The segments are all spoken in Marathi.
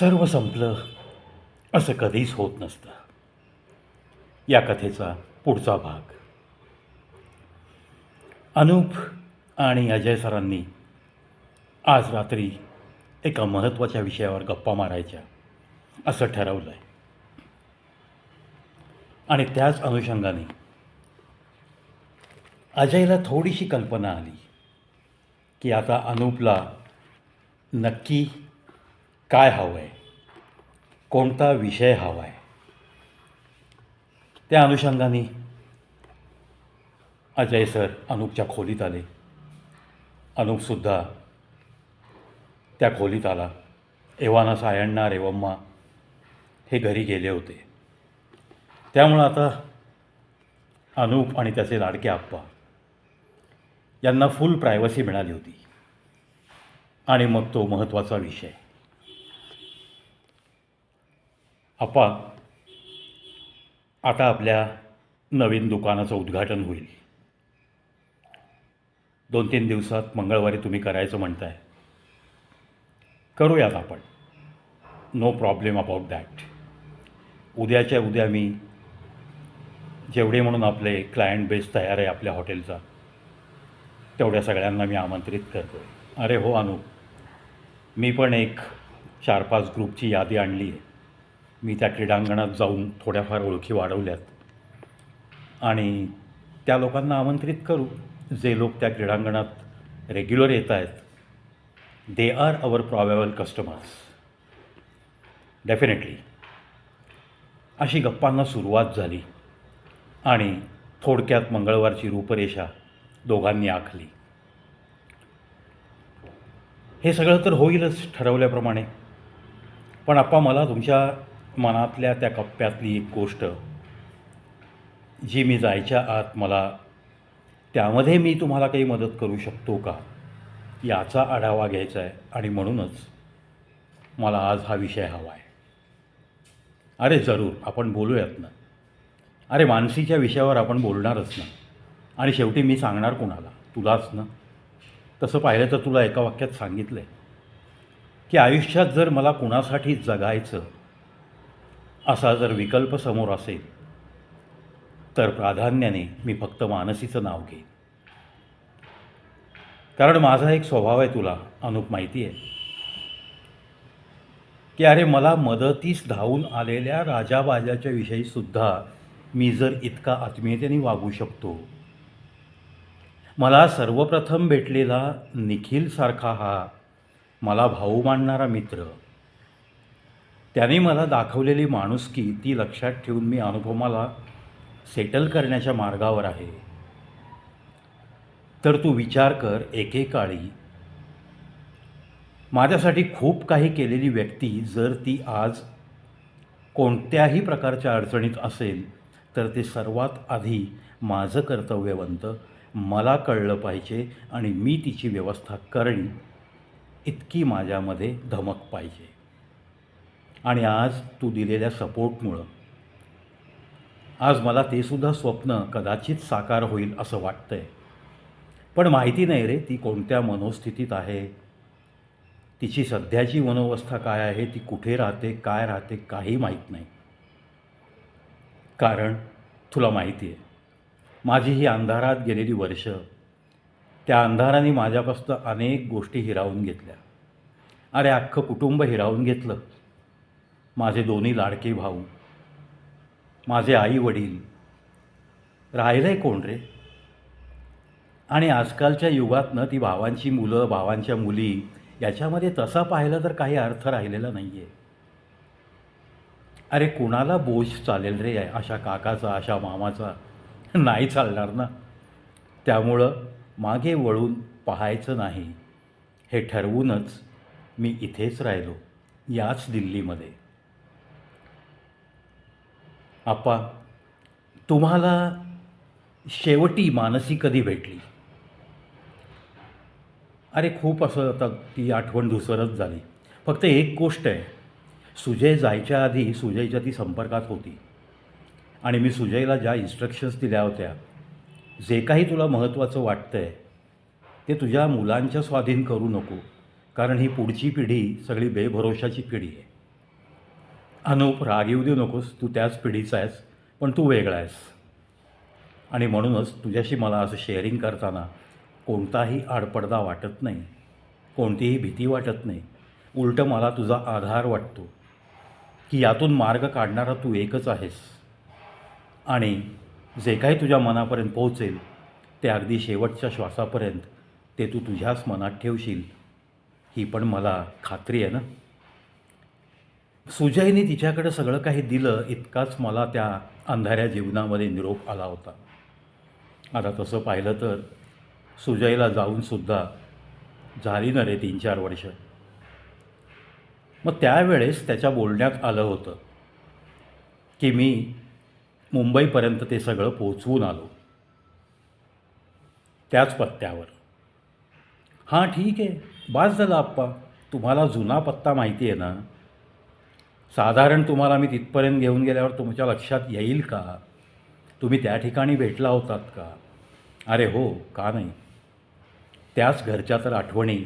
सर्व संपलं असं कधीच होत नसतं. या कथेचा पुढचा भाग. अनूप आणि अजय सरांनी आज रात्री एका महत्त्वाच्या विषयावर गप्पा मारायच्या असं ठरवलं आहे आणि त्याच अनुषंगाने अजयला थोडीशी कल्पना आली की आता अनूपला नक्की काय हवं आहे कोणता विषय हवा आहे त्या अनुषंगाने अजय सर अनूपच्या खोलीत आले. अनूपसुद्धा त्या खोलीत आला. एव्हाना सायण्णा रेवम्मा हे घरी गेले होते. त्यामुळं आता अनूप आणि त्याचे लाडके आप्पा यांना फुल प्रायव्हसी मिळाली होती. आणि मग तो महत्त्वाचा विषय. आप्पा आता आपल्या नवीन दुकानाचं उद्घाटन होईल. दोन तीन दिवसात मंगळवारी तुम्ही करायचं म्हणताय. करूयात आपण. नो प्रॉब्लेम अबाउट दॅट उद्याच्या उद्या मी जेवढे म्हणून आपले क्लायंट बेस तयार आहे आपल्या हॉटेलचा तेवढ्या सगळ्यांना मी आमंत्रित करतो आहे अरे हो अनु मी पण एक चार पाच ग्रुपची यादी आणली आहे. मी त्या क्रीडांगणात जाऊन थोड्याफार ओळखी वाढवल्यात. आणि त्या लोकांना आमंत्रित करू जे लोक त्या क्रीडांगणात रेग्युलर येत आहेत they are our probable customers definitely अशी गप्पांना सुरुवात झाली आणि थोडक्यात मंगळवारची रूपरेषा दोघांनी आखली. हे सगळं तर होईलच ठरवल्याप्रमाणे. पण आप्पा मला तुमच्या मनातल्या त्या कप्प्यातली एक गोष्ट जी मी जायच्या आत मला त्यामध्ये मी तुम्हाला काही मदत करू शकतो का? याचा आढावा घ्यायचा आहे आणि म्हणूनच मला आज हा विषय हवा आहे. अरे जरूर आपण बोलूयात ना. अरे मानसीच्या विषयावर आपण बोलणारच ना. आणि शेवटी मी सांगणार कुणाला? तुलाच ना. तसं पाहिलं तर तुला एका वाक्यात सांगितलं आहे की आयुष्यात जर मला कुणासाठी जगायचं असा जर विकल्प समोर असेल तर प्राधान्याने मी फक्त मानसीचं नाव घेईन. कारण माझा एक स्वभाव आहे तुला अनुप माहिती आहे? की अरे मला मदतीस धावून आलेल्या राजाबाजाच्या विषयीसुद्धा मी जर इतका आत्मीयतेने वागू शकतो मला सर्वप्रथम भेटलेला निखिलसारखा हा मला भाऊ मानणारा मित्र त्याने मला दाखवलेली माणुसकी ती लक्षात ठेवून मी अनुभवाला सेटल करण्याच्या मार्गावर आहे. तर तू विचार कर एकेकाळी. माझ्यासाठी खूप काही केलेली व्यक्ती जर ती आज कोणत्याही प्रकारच्या अडचणीत असेल तर ते सर्वात आधी माझं कर्तव्य बनतं मला कळलं पाहिजे आणि मी तिची व्यवस्था करणी इतकी माझ्यामध्ये धमक पाहिजे. आणि आज तू दिलेल्या सपोर्टमुळं. आज मला ते सुद्धा स्वप्न कदाचित साकार होईल असं वाटतं आहे पण माहिती नाही रे ती कोणत्या मनोस्थितीत आहे? तिची सध्याची मनोवस्था काय आहे? ती कुठे राहते? काय राहते? काही माहीत नाही. कारण तुला माहिती आहे माझी ही अंधारात गेलेली वर्ष त्या अंधाराने माझ्यापासून अनेक गोष्टी हिरावून घेतल्या. अरे अख्खं कुटुंब हिरावून घेतलं. माझे दोन्ही लाडके भाऊ माझे आई वडील राहिलं आहे कोण रे? आणि आजकालच्या युगातनं ती भावांची मुलं भावांच्या मुली याच्यामध्ये तसा पाहिलं तर काही अर्थ राहिलेला नाही आहे अरे कुणाला बोज चालेल रे अशा काकाचा अशा मामाचा? नाही चालणार ना. त्यामुळं मागे वळून पाहायचं नाही. हे ठरवूनच मी इथेच राहिलो याच दिल्लीमध्ये. आप्पा तुम्हाला शेवटी मानसी कधी भेटली? अरे खूप असं आता ती आठवण धुसरच झाली. फक्त एक गोष्ट आहे. सुजय जायच्या आधी सुजयच्या ती संपर्कात होती. आणि मी सुजयला ज्या इन्स्ट्रक्शन्स दिल्या होत्या जे काही तुला महत्त्वाचं वाटतं आहे ते तुझ्या मुलांच्या स्वाधीन करू नको. कारण ही पुढची पिढी सगळी बेभरोशाची पिढी आहे. अनुप राग येऊ देऊ नकोस तू त्याच पिढीचा आहेस पण तू वेगळा आहेस. आणि म्हणूनच तुझ्याशी मला असं शेअरिंग करताना कोणताही आडपडदा वाटत नाही कोणतीही भीती वाटत नाही. उलटं मला तुझा आधार वाटतो की यातून मार्ग काढणारा तू एकच आहेस. आणि जे काही तुझ्या मनापर्यंत पोहोचेल ते अगदी शेवटच्या श्वासापर्यंत ते तू तुझ्याच मनात ठेवशील ही पण मला खात्री आहे ना? सुजयने तिच्याकडे सगळं काही दिलं इतकाच मला त्या अंधाऱ्या जीवनामध्ये निरोप आला होता. आता तसं पाहिलं तर सुजयला जाऊनसुद्धा झाली ना रे तीन चार वर्ष. मग त्यावेळेस त्याच्या बोलण्यात आलं होतं की मी मुंबईपर्यंत ते सगळं पोचवून आलो. त्याच पत्त्यावर. हां ठीक आहे. बास झालं आप्पा. तुम्हाला जुना पत्ता माहिती आहे ना? साधारण तुम्हाला मी तिथपर्यंत घेऊन गेल्यावर तुमच्या लक्षात येईल का? तुम्ही त्या ठिकाणी भेटला होतात का? अरे हो का नाही? त्याच घरच्या तर आठवणी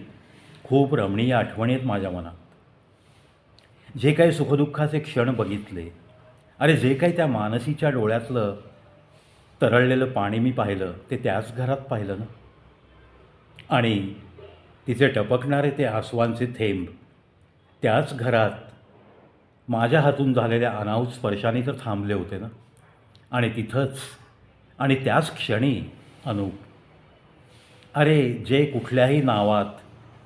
खूप रमणीय आठवणी आहेत माझ्या मनात. जे काही सुखदुःखाचे क्षण बघितले अरे जे काही त्या मानसीच्या डोळ्यातलं तरळलेलं पाणी मी पाहिलं ते त्याच घरात पाहिलं ना? आणि तिचे टपकणारे ते आसवांचे थेंब त्याच घरात माझ्या हातून झालेल्या अनाहूत स्पर्शाने तर थांबले होते ना? आणि तिथंच आणि त्याच क्षणी अनुप अरे जे कुठल्याही नावात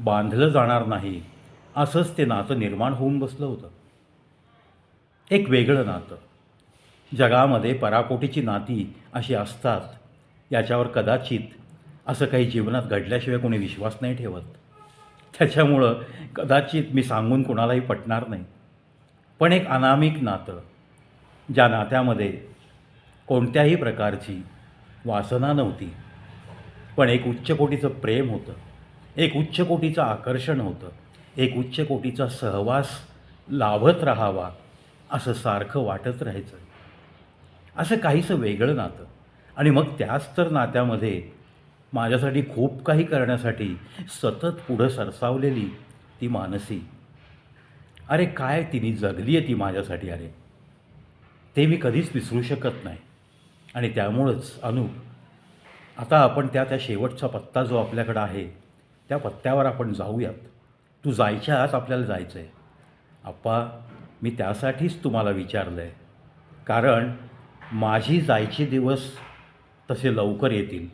बांधलं जाणार नाही असंच ते नातं निर्माण होऊन बसलं होतं. एक वेगळं नातं. जगामध्ये पराकोटीची नाती अशी असतात याच्यावर कदाचित असं काही जीवनात घडल्याशिवाय कोणी विश्वास नाही ठेवत. त्याच्यामुळं कदाचित मी सांगून कोणालाही पटणार नाही. पण एक अनामिक नातं ज्या नात्यामध्ये कोणत्याही प्रकारची वासना नव्हती. पण एक उच्च कोटीचं प्रेम होतं एक उच्च कोटीचं आकर्षण होतं एक उच्च कोटीचा सहवास लाभत राहावा असं सारखं वाटत राहायचं. असं काहीसं वेगळं नातं. आणि मग त्याच तर नात्यामध्ये माझ्यासाठी खूप काही करण्यासाठी सतत पुढं सरसावलेली ती मानसी. अरे काय तिने जगली आहे ती माझ्यासाठी अरे? ते मी कधीच विसरू शकत नाही. आणि त्यामुळंच अनुप आता आपण त्या त्या शेवटचा पत्ता जो आपल्याकडं आहे त्या पत्त्यावर आपण जाऊयात. तू जायच्या आज आपल्याला जायचं आहे आप्पा मी त्यासाठीच तुम्हाला विचारलं आहे कारण माझी जायचे दिवस तसे लवकर येतील.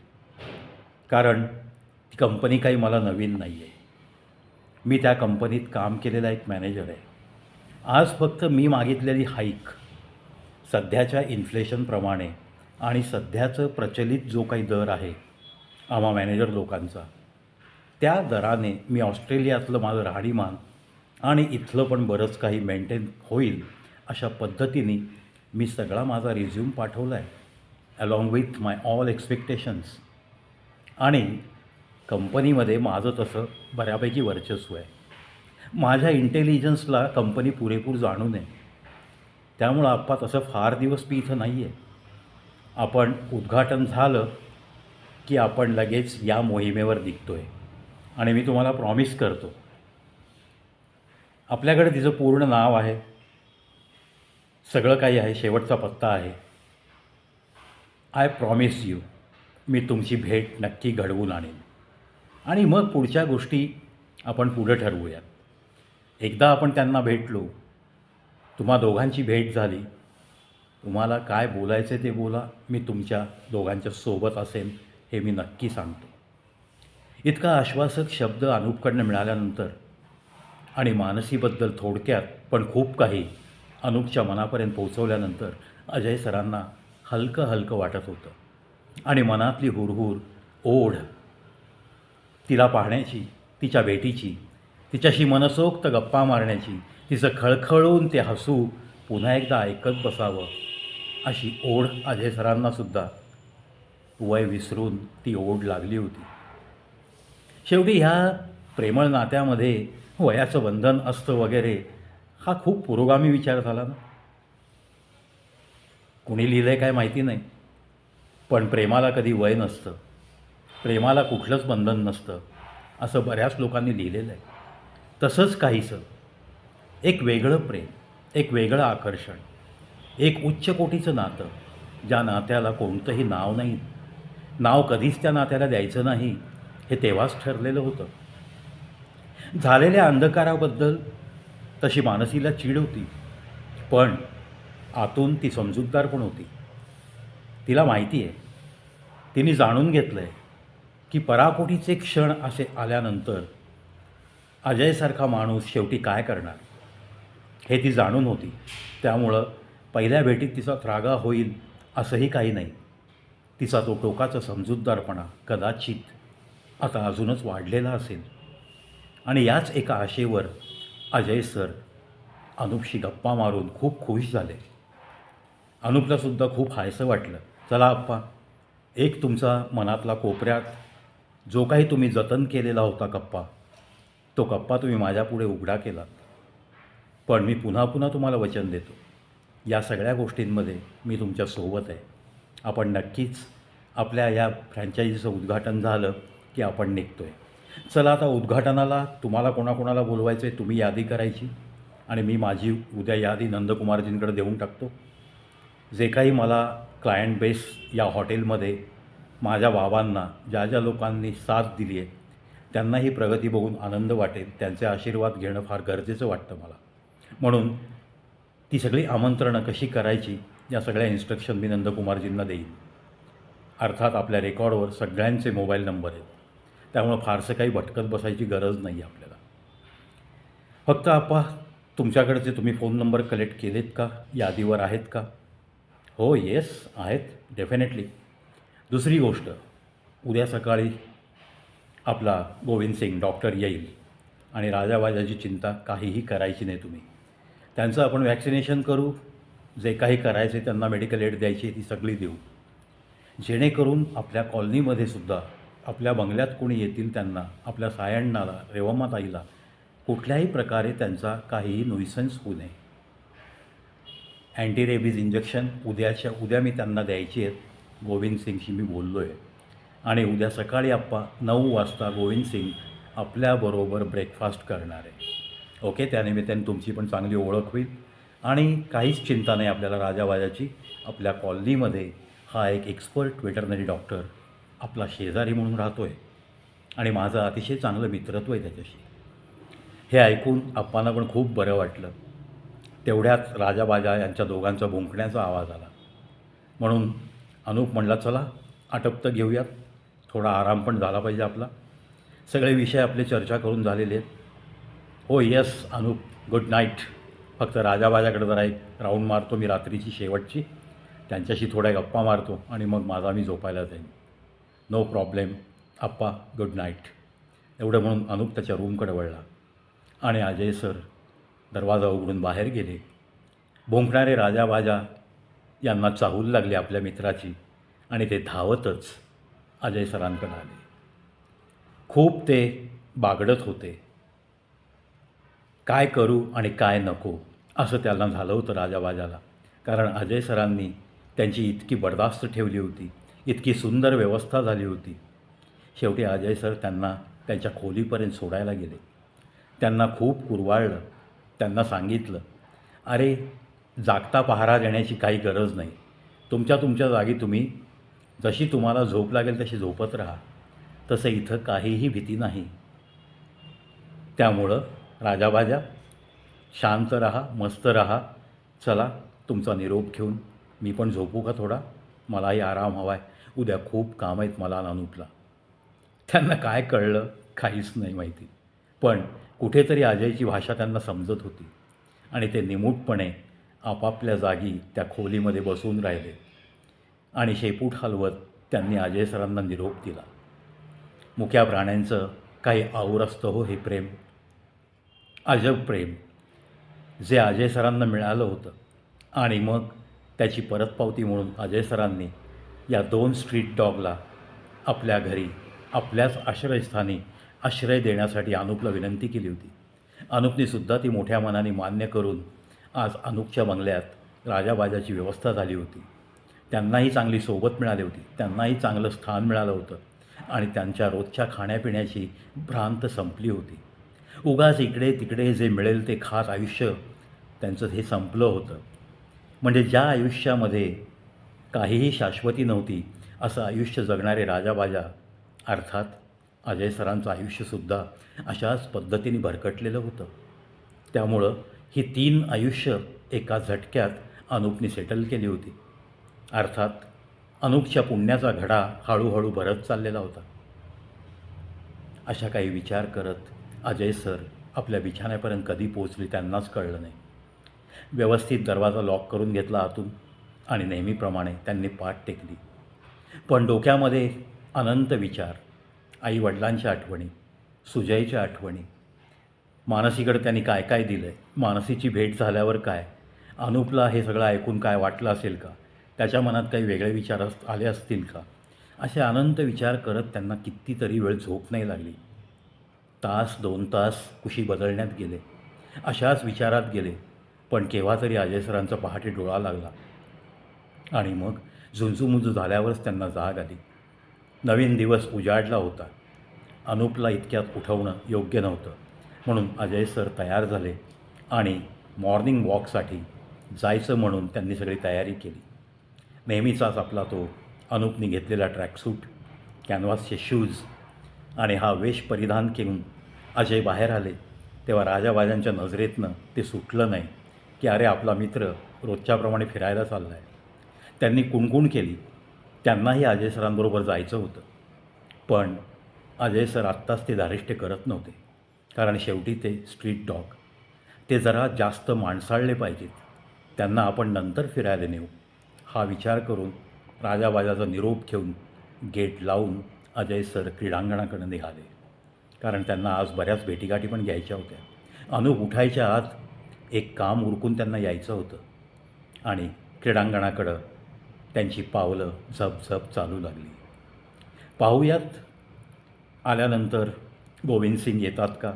कारण ती कंपनी काही मला नवीन नाही आहे मी त्या कंपनीत काम केलेला एक मॅनेजर आहे. आज फक्त मी मागितलेली हाईक सध्याच्या इन्फ्लेशनप्रमाणे आणि सध्याचं प्रचलित जो काही दर आहे आम्हा मॅनेजर लोकांचा त्या दराने मी ऑस्ट्रेलियातलं माझं राहणीमान आणि इथलं पण बरंच काही मेंटेन होईल अशा पद्धतीने मी सगळा माझा रिझ्यूम पाठवला आहे along with my all expectations आणि कंपनीमध्ये माझं तसं बऱ्यापैकी वर्चस्व आहे. माझ्या इंटेलिजन्सला कंपनी पुरेपूर जाणू नये. त्यामुळं आप्पा तसं फार दिवस मी इथं नाही आहे आपण उद्घाटन झालं की आपण लगेच या मोहिमेवर निघतो आहे आणि मी तुम्हाला प्रॉमिस करतो. आपल्याकडे तिचं पूर्ण नाव आहे. सगळं काही आहे. शेवटचा पत्ता आहे. आय प्रॉमिस यू मी तुमची भेट नक्की घडवून आणेन. आणि मग पुढच्या गोष्टी आपण पुढं ठरवूयात. एकदा आपण त्यांना भेटलो तुम्हा दोघांची भेट झाली तुम्हाला काय बोलायचं ते बोला मी तुमच्या दोघांच्या सोबत असेन हे मी नक्की सांगतो. इतका आश्वासक शब्द अनुपकडनं मिळाल्यानंतर आणि मानसीबद्दल थोडक्यात पण खूप काही अनुपच्या मनापर्यंत पोहोचवल्यानंतर अजय सरांना हलकं हलकं वाटत होतं आणि मनातली हुरहुर ओढ तिला पाहण्याची तिच्या भेटीची तिच्याशी मनसोक्त गप्पा मारण्याची तिचं खळखळून ते हसू पुन्हा एकदा ऐकत बसावं अशी ओढ अजय सरांनासुद्धा वय विसरून ती ओढ लागली होती. शेवटी ह्या प्रेमळ नात्यामध्ये वयाचं बंधन असतं वगैरे हा खूप पुरोगामी विचार झाला ना? कुणी लिहिलं आहे काय माहिती नाही. पण प्रेमाला कधी वय नसतं. प्रेमाला कुठलंच बंधन नसतं असं बऱ्याच लोकांनी लिहिलेलं आहे. तसंच काहीसं. एक वेगळं प्रेम एक वेगळं आकर्षण एक उच्च कोटीचं नातं ज्या नात्याला कोणतंही नाव नाही. नाव कधीच त्या नात्याला द्यायचं नाही हे तेव्हाच ठरलेलं होतं. झालेल्या अंधकाराबद्दल तशी मानसीला चीड होती पण आतून ती समजूतदार पण होती. तिला माहिती आहे. तिने जाणून घेतलं आहे की पराकोटीचे क्षण असे आल्यानंतर अजयसारखा माणूस शेवटी काय करणार? हे ती जाणून होती. त्यामुळं पहिल्या भेटीत तिचा त्रागा होईल असंही काही नाही. तिचा तो टोकाचा समजूतदारपणा कदाचित आता अजूनच वाढलेला असेल. आणि याच एका आशेवर अजय सर अनुपशी गप्पा मारून खूप खुश झाले. अनुपलासुद्धा खूप हायसं वाटलं. चला आप्पा एक तुमचा मनातला कोपऱ्यात जो काही तुम्ही जतन केलेला होता कप्पा तो कप्पा तुम्ही माझ्यापुढे उघडा केला. पण मी पुन्हा पुन्हा तुम्हाला वचन देतो. या सगळ्या गोष्टींमध्ये मी तुमच्यासोबत आहे. आपण नक्कीच आपल्या या फ्रँचायझीचं उद्घाटन झालं की आपण निघतो आहे चला आता उद्घाटनाला तुम्हाला कोणाकोणाला बोलवायचं आहे तुम्ही यादी करायची. आणि मी माझी उद्या यादी नंदकुमारजींकडे देऊन टाकतो. जे काही मला क्लायंट बेस या हॉटेलमध्ये माझ्या बाबांना ज्या ज्या लोकांनी साथ दिली आहे त्यांना ही प्रगती बघून आनंद वाटेल त्यांचे आशीर्वाद घेणं फार गरजेचं वाटतं मला. म्हणून ती सगळी आमंत्रणं कशी करायची या सगळ्या इन्स्ट्रक्शन मी नंदकुमारजींना देईन. अर्थात आपल्या रेकॉर्डवर सगळ्यांचे मोबाईल नंबर आहेत. त्यामुळं फारसं काही भटकत बसायची गरज नाही आहे आपल्याला. फक्त आपा तुमच्याकडचे तुम्ही फोन नंबर कलेक्ट केलेत का? यादीवर आहेत का? हो येस आहेत डेफिनेटली. दुसरी गोष्ट उद्या सकाळी आपला गोविंद सिंग डॉक्टर येईल आणि राजाबाजाची चिंता काहीही करायची नाही तुम्ही. त्यांचं आपण वॅक्सिनेशन करू जे काही करायचे त्यांना मेडिकल एड द्यायची ती सगळी देऊ. जेणेकरून आपल्या कॉलनीमध्ये सुद्धा आपल्या बंगल्यात कोणी येतील त्यांना आपल्या सायण्णाला रेवमाताईला कुठल्याही प्रकारे त्यांचा काहीही नुईसन्स होऊ नये. अँटी रेबीज इंजेक्शन उद्याच्या उद्या मी त्यांना द्यायची आहेत. गोविंद सिंगशी मी बोललो आहे आणि उद्या सकाळी आप्पा नऊ वाजता गोविंद सिंग आपल्याबरोबर ब्रेकफास्ट करणार आहे. ओके त्यानिमित्ताने तुमची पण चांगली ओळख होईल. आणि काहीच चिंता नाही आपल्याला राजावाजाची आपल्या कॉलनीमध्ये हा एक एक्सपर्ट वेटरनरी डॉक्टर आपला शेजारी म्हणून राहतो आहे आणि माझं अतिशय चांगलं मित्रत्व आहे त्याच्याशी. हे ऐकून आप्पांना पण खूप बरं वाटलं. तेवढ्यात राजाबाजा यांच्या दोघांचा भुंकण्याचा आवाज आला. म्हणून अनुप म्हणला चला आटपतं घेऊयात. थोडा आराम पण झाला पाहिजे आपला. सगळे विषय आपले चर्चा करून झालेले आहेत. हो येस अनुप. गुड नाईट फक्त राजाबाजाकडे जरा एक राऊंड मारतो मी रात्रीची शेवटची. त्यांच्याशी थोड्या गप्पा मारतो आणि मग माझा मी झोपायला जाईन. नो प्रॉब्लेम आप्पा गुड नाईट एवढं म्हणून अनुप त्याच्या रूमकडे वळला. आणि अजय सर दरवाजा उघडून बाहेर गेले. भोंकणारे राजाबाजा यांना चाहूल लागली आपल्या मित्राची आणि ते धावतच अजय सरांकडे आले. खूप ते बागडत होते. काय करू आणि काय नको असं त्यांना झालं होतं राजाबाजाला. कारण अजय सरांनी त्यांची इतकी बडदास्त ठेवली होती इतकी सुंदर व्यवस्था झाली होती. शेवटी अजय सर त्यांना त्यांच्या खोलीपर्यंत सोडायला गेले. त्यांना खूप कुरवाळलं. त्यांना सांगितलं अरे जागता पहारा देण्याची काही गरज नाही. तुमच्या तुमच्या जागी तुम्ही जशी तुम्हाला झोप लागेल तशी झोपत राहा. तसं इथं काहीही भीती नाही. त्यामुळं राजाबाजा शांत रहा मस्त रहा. चला तुमचा निरोप घेऊन. मी पण झोपू का थोडा? मलाही आराम हवा आहे उद्या खूप काम आहेत मला आणि अनुपला त्यांना काय कळलं? काहीच नाही माहिती. पण कुठेतरी अजयची भाषा त्यांना समजत होती. आणि ते निमूटपणे आपापल्या जागी त्या खोलीमध्ये बसून राहिले आणि शेपूट हलवत त्यांनी अजय सरांना निरोप दिला. मुख्या प्राण्यांचं काही आऊर असतं हो हे प्रेम. अजब प्रेम. जे अजय सरांना मिळालं होतं आणि मग त्याची परतपावती म्हणून अजय सरांनी या दोन स्ट्रीट डॉगला आपल्या घरी आपल्याच आश्रयस्थानी आश्रय देण्यासाठी अनुपला विनंती केली होती. अनुपनीसुद्धा ती मोठ्या मनाने मान्य करून आज अनुकच्या बंगल्यात राजाबाजाची व्यवस्था झाली होती. त्यांनाही चांगली सोबत मिळाली होती. त्यांनाही चांगलं स्थान मिळालं होतं. आणि त्यांच्या रोजच्या खाण्यापिण्याची भ्रांत संपली होती. उगाच इकडे तिकडे जे मिळेल ते खास आयुष्य त्यांचं हे संपलं होतं. म्हणजे ज्या आयुष्यामध्ये काहीही शाश्वती नव्हती असं आयुष्य जगणारे राजाबाजा अर्थात अजय सरांचं आयुष्यसुद्धा अशाच पद्धतीने भरकटलेलं होतं. त्यामुळं ही तीन आयुष्य एका झटक्यात अनुपने सेटल केली होती. अर्थात अनुपच्या पुण्याचा घडा हळूहळू भरत चाललेला होता. अशा काही विचार करत अजय सर आपल्या बिछाण्यापर्यंत कधी पोचले त्यांनाच कळलं नाही. व्यवस्थित दरवाजा लॉक करून घेतला आतून आणि नेहमीप्रमाणे त्यांनी पाठ टेकली. पण डोक्यामध्ये अनंत विचार आई वडिलांच्या आठवणी सुजयच्या आठवणी मानसीकडे त्यांनी काय काय दिलं आहे मानसीची भेट झाल्यावर काय? अनुपला हे सगळं ऐकून काय वाटलं असेल का? त्याच्या मनात काही वेगळे विचार अस आले असतील का? असे अनंत विचार करत त्यांना कितीतरी वेळ झोप नाही लागली. तास दोन तास कुशी बदलण्यात गेले. अशाच विचारात गेले. पण केव्हा तरी अजय सरांचा पहाटे डोळा लागला. आणि मग झुंजूमुजू झाल्यावरच त्यांना जाग आली. नवीन दिवस उजाडला होता. अनुपला इतक्यात उठवणं योग्य नव्हतं. म्हणून अजय सर तयार झाले आणि मॉर्निंग वॉकसाठी जायचं म्हणून त्यांनी सगळी तयारी केली. नेहमीचाच आपला तो अनुपने घेतलेला ट्रॅकसूट कॅनव्हासचे शूज आणि हा वेश परिधान करून अजय बाहेर आले तेव्हा राजाबाजांच्या नजरेतनं ते सुटलं नाही की अरे आपला मित्र रोजच्याप्रमाणे फिरायला चालला आहे त्यांनी कुणकुण केली. त्यांनाही अजय सरांबरोबर जायचं होतं. पण अजय सर आत्ताच ते धारिष्ट्य करत नव्हते. कारण शेवटी ते स्ट्रीट डॉग ते जरा जास्त माणसाळले पाहिजेत. त्यांना आपण नंतर फिरायला नेऊ. हा विचार करून राजाबाजाचा निरोप घेऊन गेट लावून अजय सर क्रीडांगणाकडे निघाले. कारण त्यांना आज बऱ्याच भेटीगाठी पण घ्यायच्या होत्या. अनुप उठायच्या आत एक काम उरकून त्यांना यायचं होतं. आणि क्रीडांगणाकडं त्यांची पावलं झपझप चालू लागली. पाहूयात आल्यानंतर गोविंद सिंग येतात का?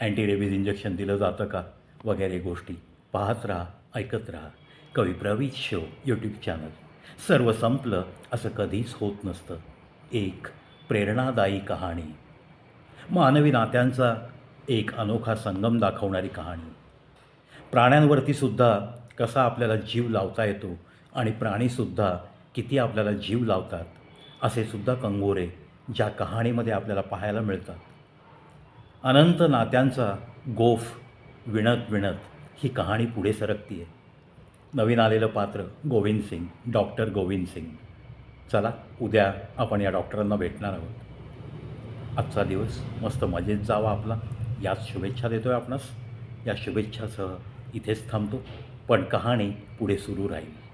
अँटी रेबीज इंजेक्शन दिलं जातं का? वगैरे गोष्टी. पाहत राहा ऐकत राहा. कवी प्रवीत शो यूट्यूब चॅनल सर्व संपलं असं कधीच होत नसतं. एक प्रेरणादायी कहाणी. मानवी नात्यांचा एक अनोखा संगम दाखवणारी कहाणी. प्राण्यांवरती सुद्धा कसा आपल्याला जीव लावता येतो आणि प्राणीसुद्धा किती आपल्याला जीव लावतात असे सुद्धा कंगोरे ज्या कहाणीमध्ये आपल्याला पाहायला मिळतात. अनंत नात्यांचा गोफ विणत विणत ही कहाणी पुढे सरकती आहे नवीन आलेलं पात्र गोविंद सिंग डॉक्टर गोविंद सिंग. चला उद्या आपण या डॉक्टरांना भेटणार आहोत. आजचा दिवस मस्त मजेत जावा आपला. याच शुभेच्छा देतो आहे आपणास. या शुभेच्छासह इथेच थांबतो. पण कहाणी पुढे सुरू राहील.